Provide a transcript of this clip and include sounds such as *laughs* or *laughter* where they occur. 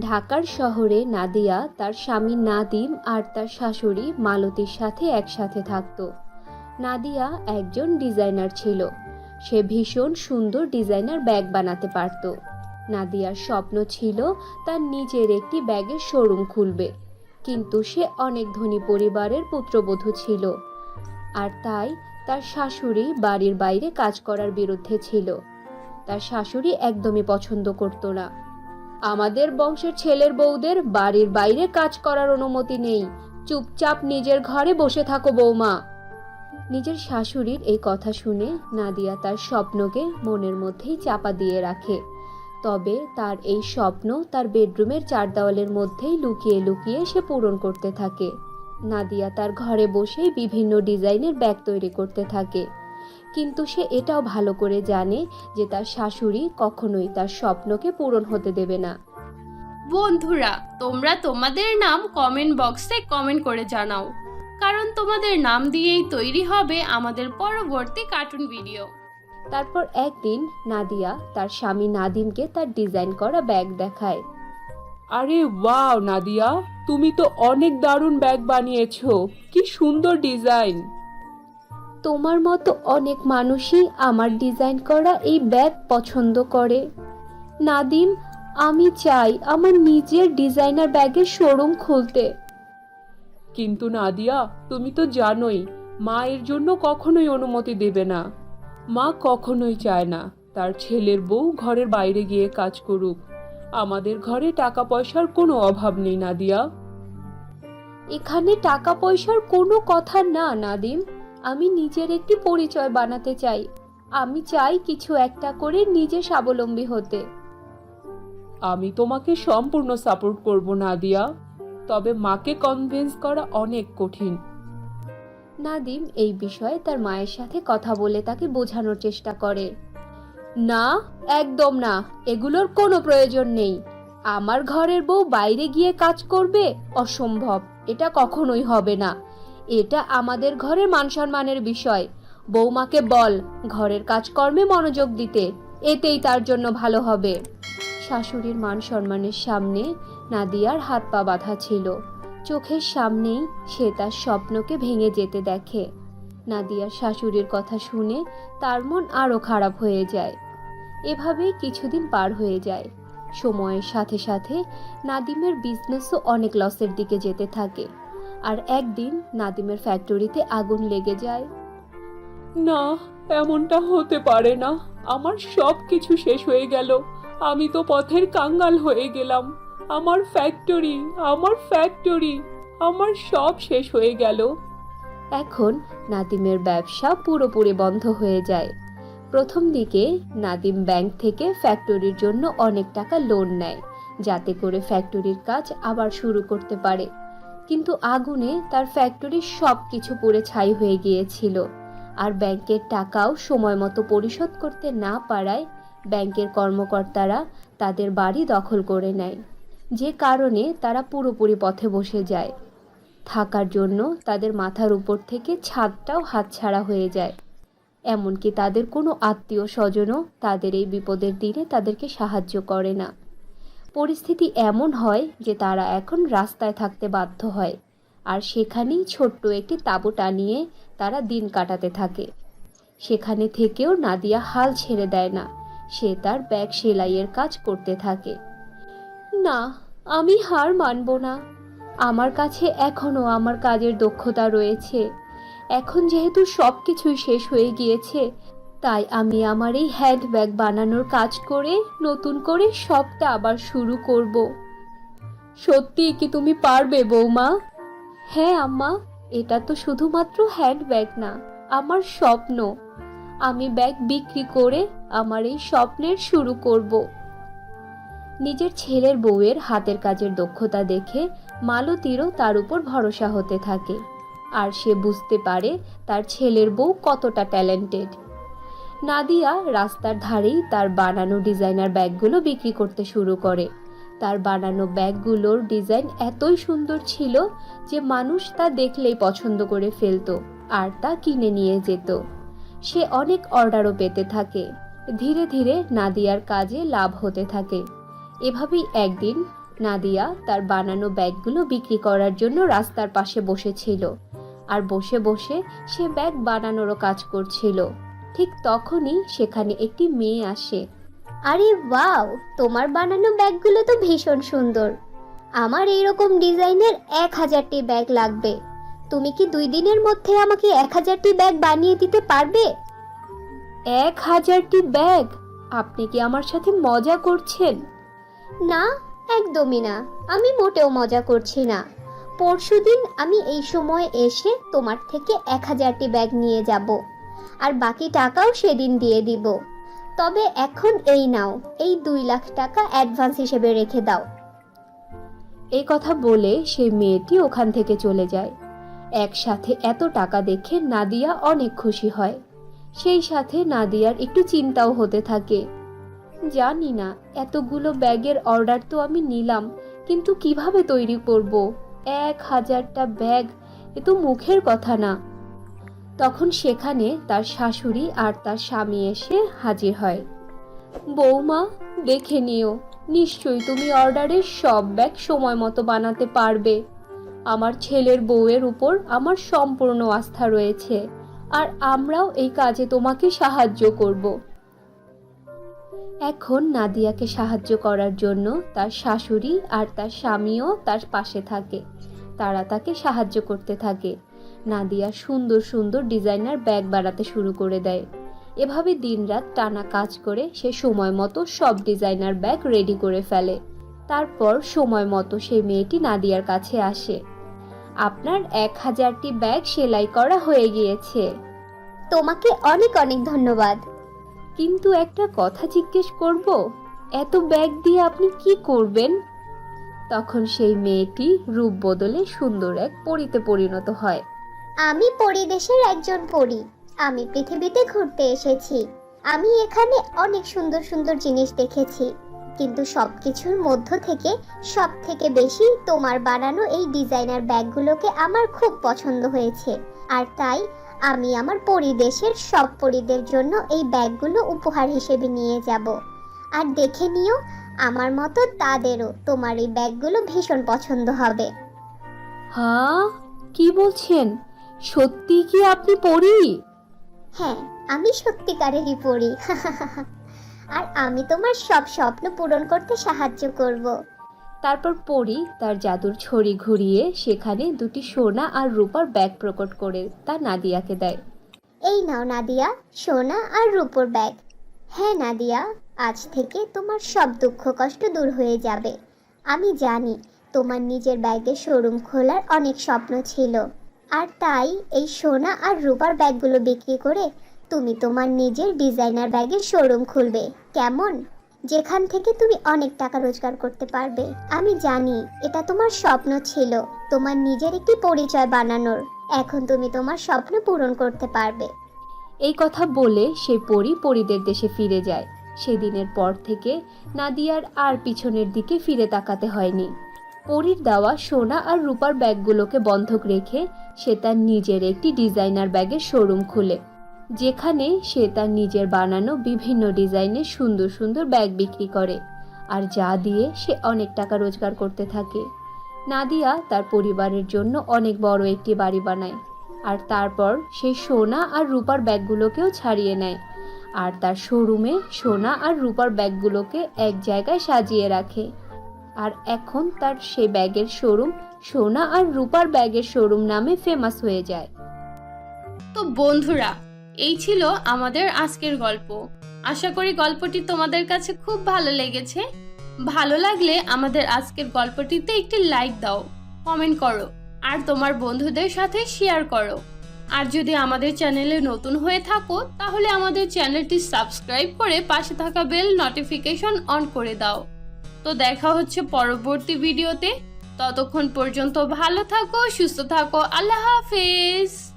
ঢাকার শহরে নাদিয়া তার স্বামী নাদিম আর তার শাশুড়ি মালতীর সাথে একসাথে থাকত। নাদিয়া একজন ডিজাইনার ছিল। সে ভীষণ সুন্দর ডিজাইনার ব্যাগ বানাতে পারত। নাদিয়ার স্বপ্ন ছিল তার নিজের একটি ব্যাগের শোরুম খুলবে। কিন্তু সে অনেক ধনী পরিবারের পুত্রবধূ ছিল। আর তাই তার শাশুড়ি বাড়ির বাইরে কাজ করার বিরুদ্ধে ছিল। তার শাশুড়ি একদমই পছন্দ করতো না। আমাদের বংশের ছেলের বউদের বাড়ির বাইরে কাজ করার অনুমতি নেই। চুপচাপ নিজের ঘরে বসে থাকো বৌমা। নিজের শাশুড়ির এই কথা শুনে নাদিয়া তার স্বপ্নকে মনের মধ্যেই চাপা দিয়ে রাখে। তবে তার এই স্বপ্ন তার বেডরুমের চার দেওয়ালের মধ্যেই লুকিয়ে লুকিয়ে সে পূরণ করতে থাকে। নাদিয়া তার ঘরে বসেই বিভিন্ন ডিজাইনের ব্যাগ তৈরি করতে থাকে। কিন্তু সে এটাও ভালো করে জানে যে তার শাশুড়ি কখনোই তার স্বপ্নকে পূরণ হতে দেবে না। বন্ধুরা তোমরা তোমাদের নাম কমেন্ট বক্সে কমেন্ট করে জানাও। কারণ তোমাদের নাম দিয়েই তৈরি হবে আমাদের পরবর্তী কার্টুন ভিডিও তারপর একদিন নাদিয়া তার স্বামী নাদিমকে তার ডিজাইন করা ব্যাগ দেখায়। আরে ওয়াও নাদিয়া তুমি তো অনেক দারুণ ব্যাগ বানিয়েছো। কি সুন্দর ডিজাইন তোমার মতো অনেক মানুষই আমার ডিজাইন করা এই ব্যাগ পছন্দ করে। নাদিম আমি চাই আমার নিজের ডিজাইনার ব্যাগের শোরুম খুলতে। কিন্তু নাদিয়া তুমি তো জানোই মা এর জন্য কখনোই অনুমতি দেবে না। মা কখনোই চায় না তার ছেলের বউ ঘরের বাইরে গিয়ে কাজ করুক। আমাদের ঘরে টাকা পয়সার কোনো অভাব নেই নাদিয়া। এখানে টাকা পয়সার কোনো কথা না নাদিম। আমি নিজের একটি পরিচয় বানাতে চাই। আমি চাই কিছু একটা করে নিজে স্বাবলম্বী হতে। আমি তোমাকে সম্পূর্ণ সাপোর্ট করব নাদিয়া। তবে মাকে কনভিন্স করা অনেক কঠিন। নাদিম এই বিষয়ে তার মায়ের সাথে কথা বলে তাকে বোঝানোর চেষ্টা করে। না একদম না। এগুলোর কোনো প্রয়োজন নেই। আমার ঘরের বউ বাইরে গিয়ে কাজ করবে? অসম্ভব। এটা কখনোই হবে না। এটা আমাদের ঘরের মান সম্মানের বিষয়। বৌমাকে বল, ঘরের কাজকর্মে মনোযোগ দিতে, এতেই তার জন্য ভালো হবে। শাশুড়ির মান সম্মানের সামনে নাদিয়ার হাত পা বাঁধা ছিল। চোখের সামনেই সে তার স্বপ্নকে ভেঙে যেতে দেখে। নাদিয়ার শাশুড়ির কথা শুনে তার মন আরও খারাপ হয়ে যায়। এভাবেই কিছুদিন পার হয়ে যায়। সময়ের সাথে সাথে নাদিমের বিজনেসও অনেক লসের দিকে যেতে থাকে। আর একদিন নাদিমের ফ্যাক্টরিতে আগুন লেগে যায়। না, এমনটা হতে পারে না। আমার সব কিছু শেষ হয়ে গেল। আমি তো পথের কাঙ্গাল হয়ে গেলাম। আমার ফ্যাক্টরি আমার ফ্যাক্টরি, আমার সব শেষ হয়ে গেল। এখন নাদিমের ব্যবসা পুরোপুরি বন্ধ হয়ে যায়। প্রথম দিকে নাদিম ব্যাংক থেকে ফ্যাক্টরির জন্য অনেক টাকা লোন নেয়, যাতে করে ফ্যাক্টরির কাজ আবার শুরু করতে পারে। কিন্তু আগুনে তার ফ্যাক্টরির সব কিছু পুড়ে ছাই হয়ে গিয়েছিল। আর ব্যাংকের টাকাও সময় মতো পরিশোধ করতে না পারায় ব্যাংকের কর্মকর্তারা তাদের বাড়ি দখল করে নেয়। যে কারণে তারা পুরোপুরি পথে বসে যায়। থাকার জন্য তাদের মাথার উপর থেকে ছাদটাও হাতছাড়া হয়ে যায়। এমনকি তাদের কোনো আত্মীয় স্বজনও তাদের এই বিপদের দিনে তাদেরকে সাহায্য করে না। পরিস্থিতি এমন হয় যে তারা এখন রাস্তায় থাকতে বাধ্য হয়। আর সেখানেই ছোট্ট একটি তাঁবু টানিয়ে তারা দিন কাটাতে থাকে। সেখানে থেকেও নাদিয়া হাল ছেড়ে দেয় না। সে তার ব্যাগ সেলাইয়ের কাজ করতে থাকে। না, আমি হার মানব না। আমার কাছে এখনও আমার কাজের দক্ষতা রয়েছে। এখন যেহেতু সব কিছুই শেষ হয়ে গিয়েছে তাই আমি আমার এই হ্যান্ড ব্যাগ বানানোর কাজ করে নতুন করে সবটা আবার শুরু করব। সত্যি কি তুমি পারবে বৌমা? হ্যাঁ আম্মা, এটা তো শুধুমাত্র হ্যান্ড ব্যাগ না, আমার স্বপ্ন। আমি ব্যাগ বিক্রি করে আমার এই স্বপ্নের শুরু করব। নিজের ছেলের বউয়ের হাতের কাজের দক্ষতা দেখে মালতীরও তার উপর ভরসা হতে থাকে। আর সে বুঝতে পারে তার ছেলের বউ কতটা ট্যালেন্টেড নাদিয়া রাস্তার ধারেই তার বানানো ডিজাইনার ব্যাগগুলো বিক্রি করতে শুরু করে। তার বানানো ব্যাগগুলোর ডিজাইন এতই সুন্দর ছিল যে মানুষ তা দেখলেই পছন্দ করে ফেলতো আর তা কিনে নিয়ে যেত। সে অনেক অর্ডারও পেতে থাকে। ধীরে ধীরে নাদিয়ার কাজে লাভ হতে থাকে। এভাবেই একদিন নাদিয়া তার বানানো ব্যাগগুলো বিক্রি করার জন্য রাস্তার পাশে বসেছিল। আর বসে বসে সে ব্যাগ বানানোরও কাজ করছিল। ঠিক তখনই সেখানে একটি মেয়ে আসে। আরে ওয়াও তোমার বানানো ব্যাগগুলো তো ভীষণ সুন্দর। আমার এইরকম ডিজাইনের এক হাজারটি ব্যাগ লাগবে। তুমি কি দুই দিনের মধ্যে আমাকে এক হাজারটি ব্যাগ বানিয়ে দিতে পারবে? এক হাজারটি ব্যাগ? আপনি কি আমার সাথে মজা করছেন? না একদমই না। আমি মোটেও মজা করছি না। পরশুদিন আমি এই সময় এসে তোমার থেকে এক হাজারটি ব্যাগ নিয়ে যাব। আর বাকি টাকাও সেদিন দিয়ে দিব। তবে এখন এই নাও, এই দুই লাখ টাকা অ্যাডভান্স হিসেবে রেখে দাও। এই কথা বলে সেই মেয়েটি ওখান থেকে চলে যায়। একসাথে এত টাকা দেখে নাদিয়া অনেক খুশি হয়। সেই সাথে নাদিয়ার একটু চিন্তাও হতে থাকে। জানি না, এতগুলো ব্যাগের অর্ডার তো আমি নিলাম, কিন্তু কীভাবে তৈরি করব? এক হাজারটা ব্যাগ, এ তো মুখের কথা না। তখন সেখানে তার শাশুড়ি আর তার স্বামী এসে হাজির হয়। বৌমা, দেখে নিও, নিশ্চয়ই তুমি অর্ডারের সব ব্যাগ সময় মতো বানাতে পারবে। আমার ছেলের বউয়ের উপর আমার সম্পূর্ণ আস্থা রয়েছে, আর আমরাও এই কাজে তোমাকে সাহায্য করব। এখন নাদিয়াকে সাহায্য করার জন্য তার শাশুড়ি আর তার স্বামীও তার পাশে থাকে। তারা তাকে সাহায্য করতে থাকে। নাদিয়া সুন্দর সুন্দর ডিজাইনার ব্যাগ বাড়াতে শুরু করে দেয়। এভাবে দিনরাত টানা কাজ করে সে সময় মতো সব ডিজাইনার ব্যাগ রেডি করে ফেলে। তারপর সময় মতো সেই মেয়েটি নাদিয়ার কাছে আসে। আপনার এক হাজারটি ব্যাগ সেলাই করা হয়ে গিয়েছে। তোমাকে অনেক অনেক ধন্যবাদ। কিন্তু একটা কথা জিজ্ঞেস করব এত ব্যাগ দিয়ে আপনি কি করবেন? তখন সেই মেয়েটি রূপ বদলে সুন্দর এক পরিতে পরিণত হয়। আমি পরিদেশের একজন পরি। আমি পৃথিবীতে ঘুরতে এসেছি। আমি এখানে অনেক সুন্দর সুন্দর জিনিস দেখেছি। কিন্তু সব কিছুর মধ্য থেকে সব থেকে বেশি তোমার বানানো এই ডিজাইনার ব্যাগগুলোকে আমার খুব পছন্দ হয়েছে। আর তাই আমি আমার পরিদেশের সব পরিদের জন্য এই ব্যাগগুলো উপহার হিসেবে নিয়ে যাব। আর দেখে নিও, আমার মতো তাদেরও তোমার এই ব্যাগগুলো ভীষণ পছন্দ হবে। হ্যাঁ? কি বলছেন? সত্যি কি আপনি পড়ি? হ্যাঁ আমি সত্যিকারেরই পড়ি। *laughs* আর আমি তোমার সব স্বপ্ন পূরণ করতে সাহায্য করব। তারপর পরি তার জাদুর ছড়ি ঘুরিয়ে সেখানে দুটি সোনা আর রূপার ব্যাগ প্রকট করে তা নাদিয়াকে দেয়। এই নাও নাদিয়া সোনা আর রূপোর ব্যাগ। হ্যাঁ নাদিয়া আজ থেকে তোমার সব দুঃখ কষ্ট দূর হয়ে যাবে। আমি জানি তোমার নিজের ব্যাগে শোরুম খোলার অনেক স্বপ্ন ছিল। আর তাই এই সোনা আর রূপার ব্যাগগুলো বিক্রি করে তুমি তোমার নিজের ডিজাইনার ব্যাগের শোরুম খুলবে। কেমন? যেখান থেকে তুমি অনেক টাকা রোজগার করতে পারবে। আমি জানি এটা তোমার স্বপ্ন ছিল, তোমার নিজের একটি পরিচয় বানানোর। এখন তুমি তোমার স্বপ্ন পূরণ করতে পারবে। এই কথা বলে সে পরি পরিদের দেশে ফিরে যায়। সেদিনের পর থেকে নাদিয়ার আর পিছনের দিকে ফিরে তাকাতে হয়নি। পরির দেওয়া সোনা আর রূপার ব্যাগগুলোকে বন্ধক রেখে সে তার নিজের একটি ডিজাইনার ব্যাগের শোরুম খুলে, যেখানে সে তার নিজের বানানো বিভিন্ন ডিজাইনের সুন্দর সুন্দর ব্যাগ বিক্রি করে, আর যা দিয়ে সে অনেক টাকা রোজগার করতে থাকে। নাদিয়া তার পরিবারের জন্য অনেক বড় একটি বাড়ি বানায়, আর তারপর সেই সোনা আর রূপার ব্যাগগুলোকেও ছাড়িয়ে নেয়, আর তার শোরুমে সোনা আর রূপার ব্যাগগুলোকে এক জায়গায় সাজিয়ে রাখে। আর এখন তার সেই ব্যাগের শোরুম সোনা আর রূপার ব্যাগের শোরুম নামে ফেমাস হয়ে যায়। তো বন্ধুরা, এই ছিল আমাদের আজকের গল্প। আশা করি গল্পটি তোমাদের কাছে খুব ভালো লেগেছে। ভালো লাগলে আমাদের আজকের গল্পটিতে একটি লাইক দাও কমেন্ট করো, আর তোমার বন্ধুদের সাথে শেয়ার করো। আর যদি আমাদের চ্যানেলে নতুন হয়ে থাকো, তাহলে আমাদের চ্যানেলটি সাবস্ক্রাইব করে পাশে থাকা বেল নোটিফিকেশন অন করে দাও। তো দেখা হচ্ছে পরবর্তী ভিডিওতে ততক্ষণ পর্যন্ত ভালো থাকো সুস্থ থাকো। আল্লাহ হাফেজ।